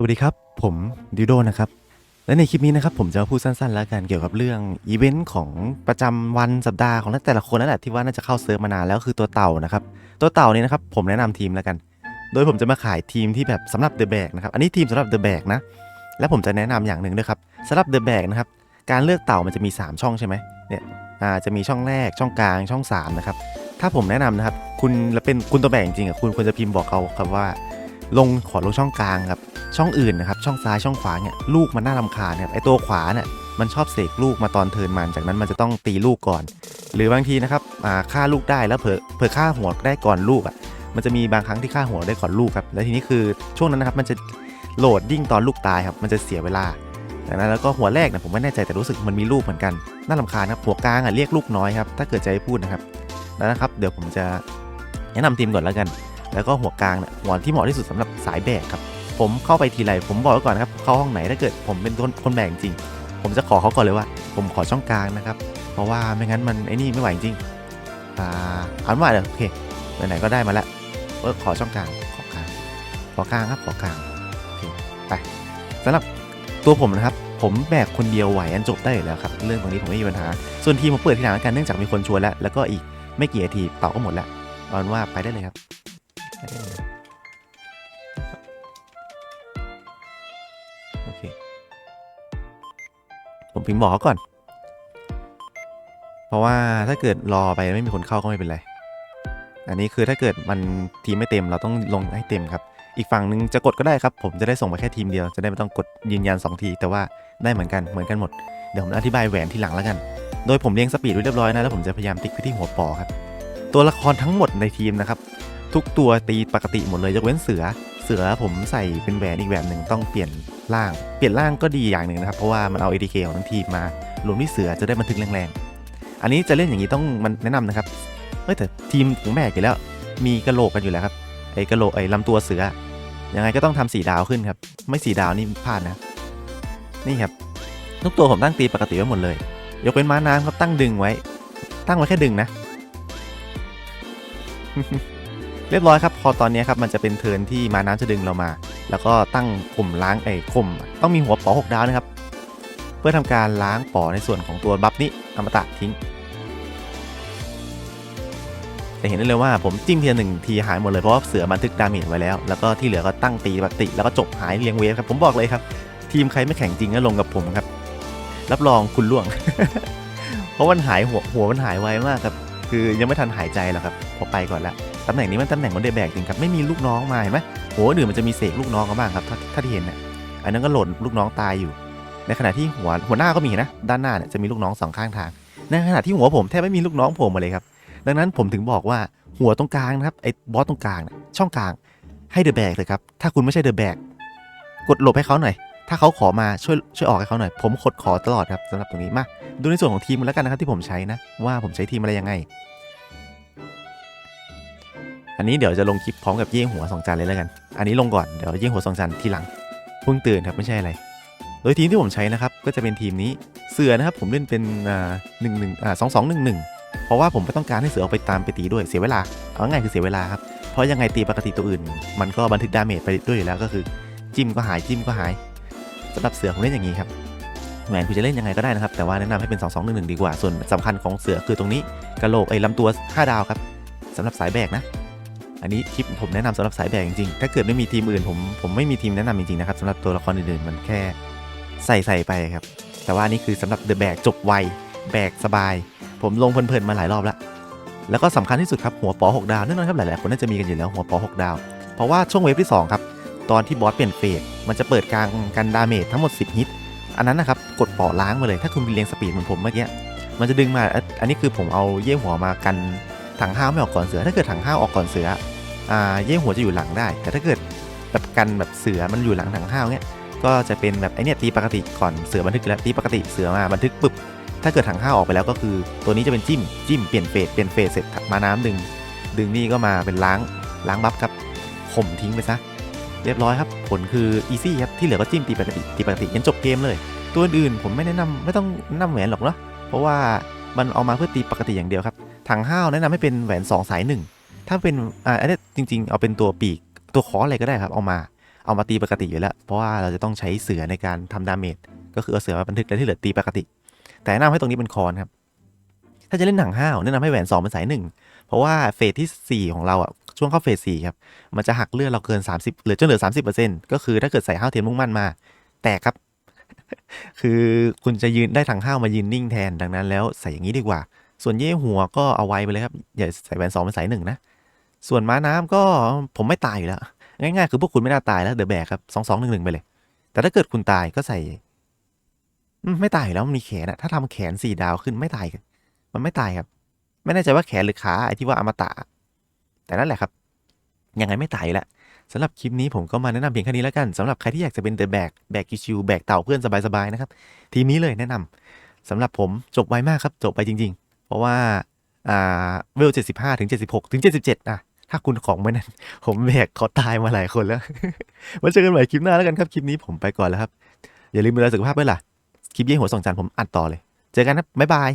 สวัสดีครับ ผมดิโดนะครับ และในคลิปนี้นะครับผมจะมาพูดสั้นๆ แล้วกันเกี่ยวกับเรื่องอีเวนต์ของประจำวันสัปดาห์ของแต่ละคนนั่นแหละที่ว่าน่าจะเข้าเซิร์ฟมานานแล้วคือตัวเต่านะครับ ตัวเต่านี้นะครับผมแนะนำทีมแล้วกัน โดยผมจะมาขายทีมที่แบบสำหรับเดอะแบกนะครับ อันนี้ทีมสำหรับเดอะแบกนะ และผมจะแนะนำอย่างหนึ่งด้วยครับสำหรับเดอะแบกนะครับ การเลือกเต่ามันจะมี 3 ช่องใช่ไหมเนี่ยอาจะมีช่องแรกช่องกลางช่อง3นะครับถ้าผมแนะนำนะครับคุณแล้วเป็นคุณตัวแบกจริงๆอะคุณควรจะพิมพ์บอกเขาครับว่า ลงขอลงช่องกลางครับช่องอื่นนะครับช่องซ้ายช่องขวาเนี่ยลูกมันน่ารำคาญนะครับไอตัวขวาเนี่ยมันชอบเสกลูกมาตอนเทินมันจากนั้นมันจะต้องตีลูกก่อน หรือบางทีนะครับฆ่าลูกได้แล้วเผลอเผลอฆ่าหัวได้ก่อนลูกอะมันจะมีบางครั้งที่ฆ่าหัวได้ก่อนลูกครับแล้วทีนี้คือช่วงนั้นนะครับมันจะโหลดดิ้งตอนลูกตายครับมันจะเสียเวลาจากนั้นแล้วก็หัวแรกเนี่ยผมไม่แน่ใจแต่รู้สึกมันมีลูกเหมือนกันน่ารำคาญครับหัวกลางอะเรียกลูกน้อยครับถ้าเกิดจะให้พูดนะครับแล้วนะครับ เดี๋ยวผมจะแนะนำทีมก่อนแล้วกัน แล้วก็หัวกลางเนี่ยหัวที่เหมาะที่สุดสำหรับสายแบกครับ ผมเข้าไปทีไรผมบอกไว้ก่อนนะครับเข้าห้องไหนถ้าเกิดผมเป็นคนคนแบกจริง ผมจะขอเขาก่อนเลยว่า ผมขอช่องกลางนะครับ เพราะว่าไม่งั้นมันไอ้นี่ไม่ไหวจริงอ่าอาเป็นว่าเดี๋ยวโอเคไหนๆก็ได้มาแล้วเออขอช่องกลางขอกลางขอกลางครับขอกลางโอเคไปสำหรับตัวผมนะครับผมแบกคนเดียวไหวอันจบได้อยู่แล้วครับ เรื่องตรงนี้ผมไม่มีปัญหา ส่วนทีมผมเปิดทีหลังกันเนื่องจากมีคนชวนแล้ว แล้วก็อีกไม่กี่นาทีเต่าก็หมดแล้วเอาเป็นว่าไปได้เลยครับ โอเค ผมพิมพ์บอกเขาก่อน เพราะว่าถ้าเกิดรอไปไม่มีคนเข้าก็ไม่เป็นไร อันนี้คือถ้าเกิดมันทีมไม่เต็มเราต้องลงให้เต็มครับ อีกฝั่งหนึ่งจะกดก็ได้ครับ ผมจะได้ส่งไปแค่ทีมเดียว จะได้ไม่ต้องกดยืนยัน 2 ที แต่ว่าได้เหมือนกันเหมือนกันหมด เดี๋ยวผมอธิบายแหวนทีหลังแล้วกัน โดยผมเลี้ยงสปีดไว้เรียบร้อยนะแล้วผมจะพยายามติ๊กไปที่หัวปอครับ ตัวละครทั้งหมดในทีมนะครับ ทุกตัวตีปกติหมดเลยยกเว้นเสือ เสือผมใส่เป็นแหวนอีกแบบหนึ่งต้องเปลี่ยนร่าง เปลี่ยนร่างก็ดีอย่างหนึ่งนะครับ เพราะว่ามันเอา ADK ของทั้งทีมมารวมที่เสือจะได้บันทึกแรงๆ อันนี้จะเล่นอย่างนี้ต้องมันแนะนำนะครับเฮ้ยแต่ทีมผมแบกอยู่แล้ว มีกระโหลกกันอยู่แล้วครับไอ้กระโหลกไอ้ลำตัวเสือยังไงก็ต้องทำสีดาวขึ้นครับ ไม่สีดาวนี่พลาดนะ นี่ครับทุกตัวผมตั้งตีปกติไว้หมดเลย ยกเว้นม้าน้ำครับตั้งดึงไว้ ตั้งไว้แค่ดึงนะ เรียบร้อยครับพอตอนนี้ครับมันจะเป็นเทินที่มาน้ำจะดึงเรามา แล้วก็ตั้งข่มล้างไอ้ข่มต้องมีหัวปอหกดาวนะครับ เพื่อทำการล้างปอในส่วนของตัวบัฟนี้อมตะทิ้งจะเห็นได้เลยว่าผมจิ้มเทียนหนึ่งทีหายหมดเลยเพราะว่าเสือบันทึกดาเมจไว้แล้ว แล้วก็ที่เหลือก็ตั้งตีปกติ แล้วก็จบหายเรียงเวฟครับผมบอกเลยครับ ทีมใครไม่แข่งจริงก็ลงกับผมครับ รับรองคุณล่วง เพราะมันหายหัวหัวมันหายไวมากครับ คือยังไม่ทันหายใจหรอกครับพอไปก่อนละ ตำแหน่งนี้มันตำแหน่งมันเดแบกจริงครับไม่มีลูกน้องมาเห็นไหมหัวอื่นมันจะมีเสกลูกน้องกันบ้างครับถ้าถ้าที่เห็นน่ะอันนั้นก็หล่นลูกน้องตายอยู่ ในขณะที่หัวหัวหน้าก็มีนะด้านหน้าเนี่ยจะมีลูกน้องสองข้างทาง ในขณะที่หัวผมแทบไม่มีลูกน้องผมมาเลยครับดังนั้นผมถึงบอกว่าหัวตรงกลางนะครับไอ้บอสตรงกลางน่ะช่องกลางให้เดอะแบกเลยครับถ้าคุณไม่ใช่เดอะแบกกดหลบให้เขาหน่อยถ้าเขาขอมาช่วยช่วยออกให้เขาหน่อย ผมกดขอตลอดครับสำหรับตรงนี้มาดูในส่วนของทีมแล้วกันนะครับที่ผมใช้นะว่าผมใช้ทีมอะไรยังไง อันนี้เดี๋ยวจะลงคลิปพร้อมกับยี่ยงหัวสองจานเลยแล้วกัน อันนี้ลงก่อนเดี๋ยวยี่ยงหัวสองจานทีหลังเพิ่งตื่นครับไม่ใช่อะไร โดยทีมที่ผมใช้นะครับก็จะเป็นทีมนี้เสือนะครับผมเล่นเป็นอ่าหนึ่งหนึ่งอ่าสองสองหนึ่งหนึ่งเพราะว่าผมไม่ต้องการให้เสือออกไปตามไปตีด้วยเสียเวลาเอาง่ายคือเสียเวลาครับเพราะยังไงตีปกติตัวอื่น มันก็บันทึกดาเมจไปด้วยอยู่แล้วก็คือ จิ้มก็หายจิ้มก็หายสำหรับเสือผมเล่นอย่างนี้ครับแหวนคุณจะเล่นยังไงก็ได้นะครับ แต่ว่าแนะนำให้เป็น 2 2 1 1 ดีกว่า ส่วนสำคัญของเสือคือตรงนี้กระโหลกไอ้ลำตัว 5 ดาวครับสำหรับสายแบกนะ อันนี้คลิปผมแนะนำสำหรับสายแบกจริงๆ ถ้าเกิดไม่มีทีมอื่นผมผมไม่มีทีมแนะนำจริงๆนะครับสำหรับตัวละครอื่นๆ มันแค่ใส่ใส่ไปครับ แต่ว่านี่คือสำหรับเดอะแบกจบไวแบกสบาย ผมลงเพลินๆมาหลายรอบแล้ว แล้วก็สำคัญที่สุดครับหัวปอ6ดาวแน่นอนครับหลายๆคนน่าจะมีกันอยู่แล้วหัวปอ6ดาว เพราะว่าช่วงเวฟที่2ครับตอนที่บอสเปลี่ยนเฟสมันจะเปิดกลางกันดาเมจทั้งหมด 10ฮิตอันนั้นนะครับกดปอล้างมาเลยถ้าคุณเรียงสปีดเหมือนผมเมื่อกี้มันจะดึงมาอันนี้คือผมเอาเย่หัวมากัน ถังห้าวไม่ออกก่อนเสือ ถ้าเกิดถังห้าวออกก่อนเสืออ่าเย่หัวจะอยู่หลังได้ แต่ถ้าเกิดแบบกันแบบเสือมันอยู่หลังถังห้าวเนี้ยก็จะเป็นแบบไอเนี้ยตีปกติก่อนเสือบันทึกแล้วตีปกติเสือมาบันทึกปึ๊บถ้าเกิดถังห้าวออกไปแล้วก็คือ ตัวนี้จะเป็นจิ้มจิ้มเปลี่ยนเฟสเปลี่ยนเฟสเสร็จมาน้ำดึง ดึงนี่ก็มาเป็นล้างล้างบัฟครับข่มทิ้งไปซะเรียบร้อยครับผลคืออีซี่ครับที่เหลือก็จิ้มตีปกติตีปกติยันจบเกมเลย ตัวอื่นผมไม่แนะนำไม่ต้องนะนำแหวนหรอกเนาะเพราะว่ามันเอามาเพื่อตีปกติอย่างเดียวครับ ถังห้าวแนะนำให้เป็นแหวนสองสายหนึ่งถ้าเป็นอ่าอันนี้จริง ๆ เอาเป็นตัวปีกตัวคออะไรก็ได้ครับ เอามาเอามาตีปกติอยู่แล้ว เพราะว่าเราจะต้องใช้เสือในการทำดาเมจก็คือเอาเสือมาบันทึกแล้วที่เหลือตีปกติ แต่แนะนำให้ตรงนี้เป็นคอนครับถ้าจะเล่นหนังห้าวแนะนำให้แหวนสองเป็นสายหนึ่งเพราะว่าเฟสที่สี่ของเราอะช่วงเข้าเฟสสี่ครับ มันจะหักเลือดเราเกิน 30เหลือจนเหลือ 30%ก็คือถ้าเกิดใส่ห้าวเทียนมุ่งมั่นมา แตกครับ คือคุณจะยืนได้ถังห้าวมายืนนิ่งแทนดังนั้นแล้วใส่อย่างนี้ดีกว่า ส่วนเย่หัวก็เอาไว้ไปเลยครับ อย่าใส่แหวนสองเป็นสายหนึ่งนะ ส่วนม้าน้ำก็ผมไม่ตายอยู่แล้ว ง่ายๆ คือพวกคุณไม่น่าตายแล้วเดอะแบกครับสองสองหนึ่งหนึ่งไปเลย แต่ถ้าเกิดคุณตายก็ใส่ ไม่ตายแล้วมันมีแขนอะถ้าทำแขนสี่ดาวขึ้นไม่ตายมันไม่ตายครับ ไม่แน่ใจว่าแขนหรือขาไอ้ที่ว่าอมตะ แต่นั่นแหละครับ ยังไงไม่ตายแล้วสำหรับคลิปนี้ผมก็มาแนะนำเพียงแค่นี้แล้วกันสำหรับใครที่อยากจะเป็นเดอะแบกแบกชิวแบกเต่าเพื่อนสบายๆนะครับทีมนี้เลยแนะนำสำหรับผมจบไวมากครับจบไปจริง ๆ เพราะว่าอ่าเวลเจ็ดสิบห้าถึงเจ็ดสิบหกถึงเจ็ดสิบเจ็ดอะถ้าคุณของไม่นั่นผมแบกขอตายมาหลายคนแล้วไว้เจอกันใหม่คลิปหน้าแล้วกันครับ คลิปนี้ผมไปก่อนแล้วครับ อย่าลืมดูแลสุขภาพด้วยล่ะ คลิปเยี่ยหัวสองจานผมอัดต่อเลย เจอกันครับบ๊ายบาย